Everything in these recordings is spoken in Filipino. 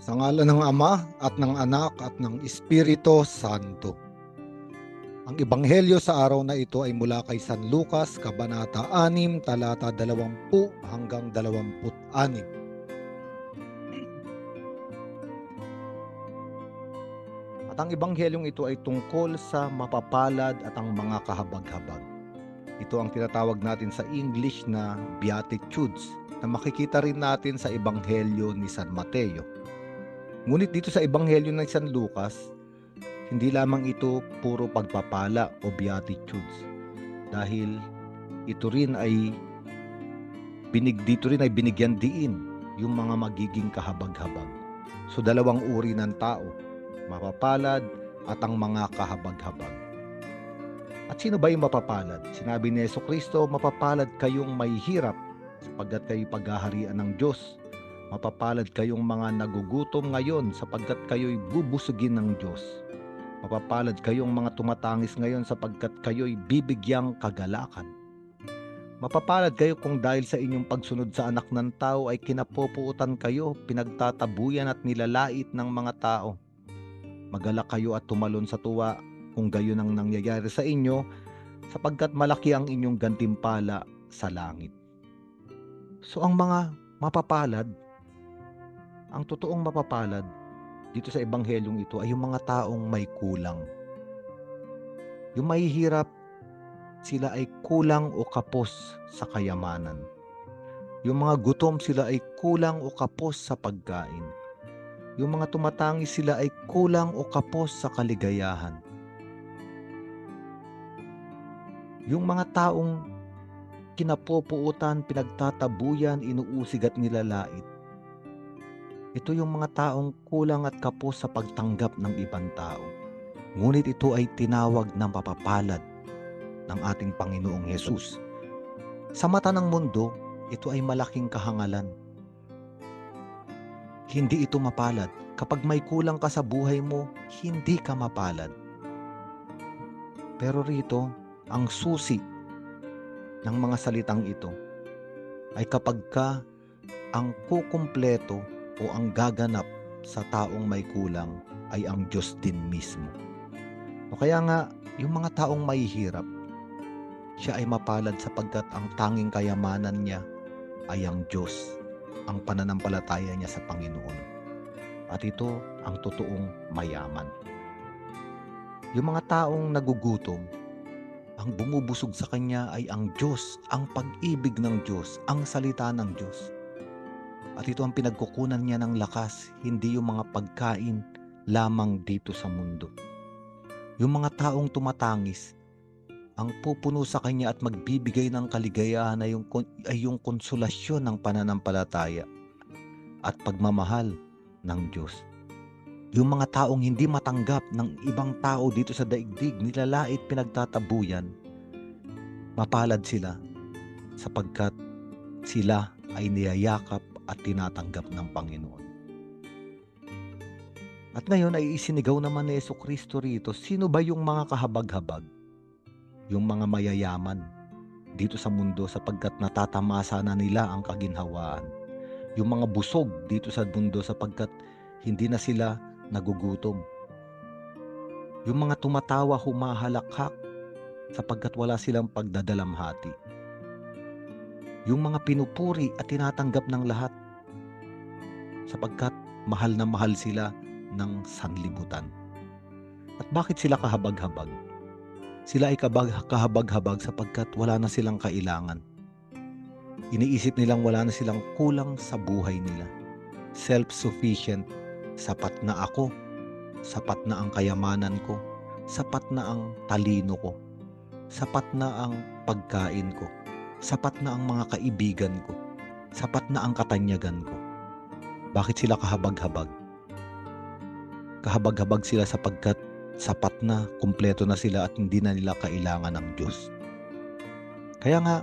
Sa ngalan ng Ama at ng Anak at ng Espiritu Santo. Ang ebanghelyo sa araw na ito ay mula kay San Lucas, Kabanata 6, talata 20 hanggang 26. At ang ebanghelyong ito ay tungkol sa mapapalad at ang mga kahabag-habag. Ito ang tinatawag natin sa English na Beatitudes na makikita rin natin sa ebanghelyo ni San Mateo. Ngunit dito sa ebanghelyo ng San Lucas, hindi lamang ito puro pagpapala o beatitudes dahil ito rin ay binig dito rin ay binigyan diin yung mga magiging kahabag-habag. So dalawang uri ng tao, mapapalad at ang mga kahabag-habag. At sino ba yung mapapalad? Sinabi ni Yeso Kristo, mapapalad kayong may hirap sapagkat kayo paghaharian ng Diyos. Mapapalad kayong mga nagugutom ngayon sapagkat kayo'y bubusugin ng Diyos. Mapapalad kayong mga tumatangis ngayon sapagkat kayo'y bibigyang kagalakan. Mapapalad kayo kung dahil sa inyong pagsunod sa anak ng tao ay kinapopuutan kayo, pinagtatabuyan at nilalait ng mga tao. Magalak kayo at tumalon sa tuwa kung gayon ang nangyayari sa inyo sapagkat malaki ang inyong gantimpala sa langit. So ang mga mapapalad, ang totoong mapapalad dito sa ebanghelyong ito ay yung mga taong may kulang. Yung mahihirap, sila ay kulang o kapos sa kayamanan. Yung mga gutom sila ay kulang o kapos sa pagkain. Yung mga tumatangis sila ay kulang o kapos sa kaligayahan. Yung mga taong kinapopuutan, pinagtatabuyan, inuusig at nilalait. Ito yung mga taong kulang at kapos sa pagtanggap ng ibang tao. Ngunit ito ay tinawag ng papapalad ng ating Panginoong Yesus. Sa mata ng mundo, ito ay malaking kahangalan. Hindi ito mapalad. Kapag may kulang ka sa buhay mo, hindi ka mapalad. Pero rito, ang susi ng mga salitang ito ay kapag ka ang kukumpleto o ang gaganap sa taong may kulang ay ang Diyos din mismo. O kaya nga, yung mga taong mahihirap, siya ay mapalad sapagkat ang tanging kayamanan niya ay ang Diyos, ang pananampalataya niya sa Panginoon. At ito ang totoong mayaman. Yung mga taong nagugutom, ang bumubusog sa kanya ay ang Diyos, ang pag-ibig ng Diyos, ang salita ng Diyos. At ito ang pinagkukunan niya ng lakas, hindi yung mga pagkain lamang dito sa mundo. Yung mga taong tumatangis, ang pupuno sa kanya at magbibigay ng kaligayahan ay yung, ay yung konsolasyon ng pananampalataya at pagmamahal ng Diyos. Yung mga taong hindi matanggap ng ibang tao dito sa daigdig, nilalait pinagtatabuyan, mapalad sila sapagkat sila ay niyayakap at tinatanggap ng Panginoon. At ngayon ay isinigaw naman ni Yeso Kristo rito, sino ba yung mga kahabag-habag? Yung mga mayayaman dito sa mundo sapagkat natatamasa na nila ang kaginhawaan. Yung mga busog dito sa mundo sapagkat hindi na sila nagugutom. Yung mga tumatawa humahalakhak sapagkat wala silang pagdadalamhati. Yung mga pinupuri at tinatanggap ng lahat sapagkat mahal na mahal sila ng sanlibutan. At bakit sila kahabag-habag? Sila ay kahabag-habag sapagkat wala na silang kailangan. Iniisip nilang wala na silang kulang sa buhay nila. Self-sufficient, sapat na ako, sapat na ang kayamanan ko, sapat na ang talino ko, sapat na ang pagkain ko, sapat na ang mga kaibigan ko, sapat na ang katanyagan ko. Bakit sila kahabag-habag? Kahabag-habag sila sapagkat sapat na, kumpleto na sila at hindi na nila kailangan ng Diyos. Kaya nga,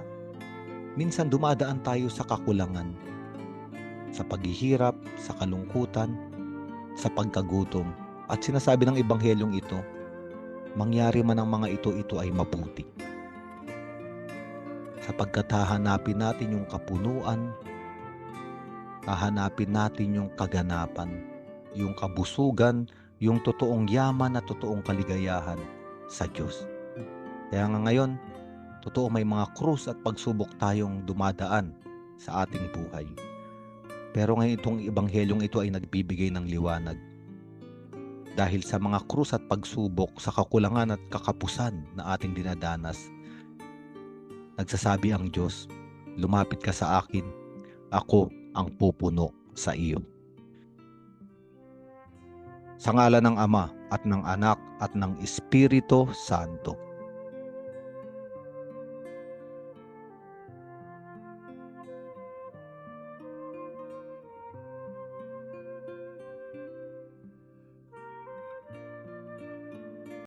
minsan dumadaan tayo sa kakulangan, sa paghihirap, sa kalungkutan, sa pagkagutom. At sinasabi ng Ebanghelyong ito, mangyari man ang mga ito, ito ay mabuti. Sapagkat hahanapin natin yung kapunuan, hahanapin natin yung kaganapan, yung kabusugan, yung totoong yaman at totoong kaligayahan sa Diyos. Kaya nga ngayon, totoo may mga krus at pagsubok tayong dumadaan sa ating buhay. Pero ngayon itong ebanghelyong ito ay nagbibigay ng liwanag. Dahil sa mga krus at pagsubok sa kakulangan at kakapusan na ating dinadanas, nagsasabi ang Diyos, lumapit ka sa akin, ako ang pupuno sa iyo. Sa ngala ng Ama at ng Anak at ng Espiritu Santo.